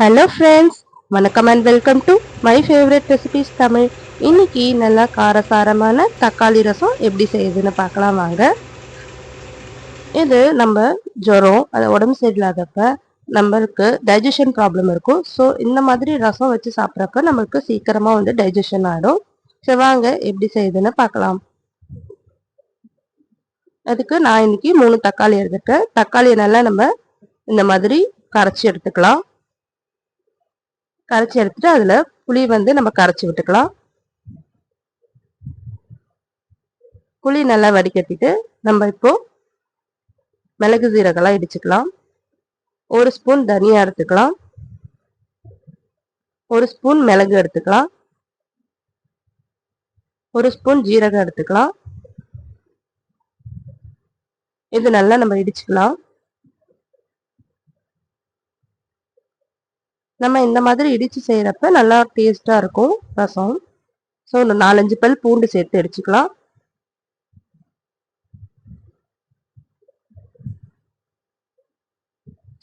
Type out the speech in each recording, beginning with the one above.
Hello friends வணக்கம் and welcome to my favourite recipes Tamil. இன்னைக்கு நல்லா காரசாரமான தக்காளி ரசம் எப்படி செய்யுதுன்னு பார்க்கலாம் வாங்க. இது நம்ம ஜுரம் அது உடம்பு சரியில்லாதப்ப நம்மளுக்கு டைஜஷன் ப்ராப்ளம் இருக்கும். ஸோ இந்த மாதிரி ரசம் வச்சு சாப்பிட்றப்ப நம்மளுக்கு சீக்கிரமாக வந்து டைஜஷன் ஆகிடும் சரி வாங்க எப்படி செய்யுதுன்னு பார்க்கலாம். அதுக்கு நான் இன்னைக்கு மூணு தக்காளி எடுத்துட்டேன். தக்காளியை நல்லா நம்ம இந்த மாதிரி கரைச்சி எடுத்துக்கலாம். கரைச்சி எடுத்துட்டு அதுல புளி வந்து நம்ம கரைச்சி விட்டுக்கலாம். புளி நல்லா வடிகட்டிட்டு நம்ம இப்போ மிளகு சீரகெல்லாம் இடிச்சுக்கலாம். ஒரு ஸ்பூன் தனியா எடுத்துக்கலாம். ஒரு ஸ்பூன் மிளகு எடுத்துக்கலாம். ஒரு ஸ்பூன் ஜீரகம் எடுத்துக்கலாம். இது நல்லா நம்ம இடிச்சுக்கலாம். நம்ம இந்த மாதிரி இடிச்சு செய்கிறப்ப நல்லா டேஸ்ட்டாக இருக்கும் ரசம். ஸோ நாலஞ்சு பல் பூண்டு சேர்த்து அடிச்சுக்கலாம்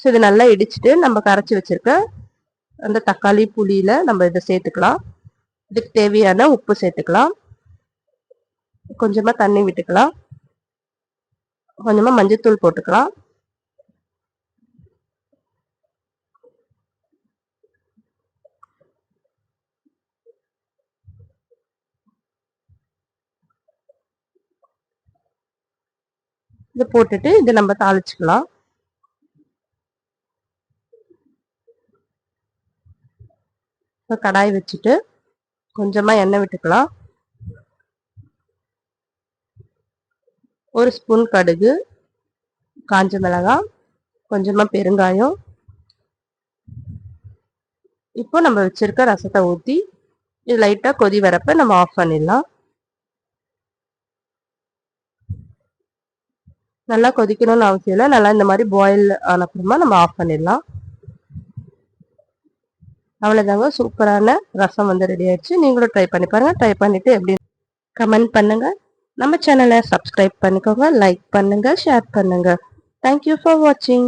ஸோ இது நல்லா இடிச்சுட்டு நம்ம கரைச்சி வச்சுருக்க அந்த தக்காளி புளியில் நம்ம இதை சேர்த்துக்கலாம். இதுக்கு தேவையான உப்பு சேர்த்துக்கலாம். கொஞ்சமாக தண்ணி விட்டுக்கலாம். கொஞ்சமாக மஞ்சத்தூள் போட்டுக்கலாம். இது போட்டுட்டு இதை நம்ம தாளிச்சுக்கலாம். கடாய் வச்சுட்டு கொஞ்சமாக எண்ணெய் விட்டுக்கலாம். ஒரு ஸ்பூன் கடுகு காஞ்ச மிளகாய் கொஞ்சமாக பெருங்காயம். இப்போ நம்ம வச்சுருக்க ரசத்தை ஊற்றி இது லைட்டாக கொதி வரப்ப நம்ம ஆஃப் பண்ணிடலாம். நல்லா கொதிக்கணும்னு அவசியம் இல்லை. நல்லா இந்த மாதிரி பாயில் ஆனப்புறமா நம்ம ஆஃப் பண்ணிடலாம். அவ்வளோதாங்க சூப்பரான ரசம் வந்து ரெடி ஆயிடுச்சு. நீங்களும் ட்ரை பண்ணி பாருங்கள் ட்ரை பண்ணிவிட்டு எப்படி கமெண்ட் பண்ணுங்கள் நம்ம சேனலை சப்ஸ்கிரைப் பண்ணிக்கோங்க. லைக் பண்ணுங்கள் ஷேர் பண்ணுங்கள் தேங்க்யூ ஃபார் வாட்சிங்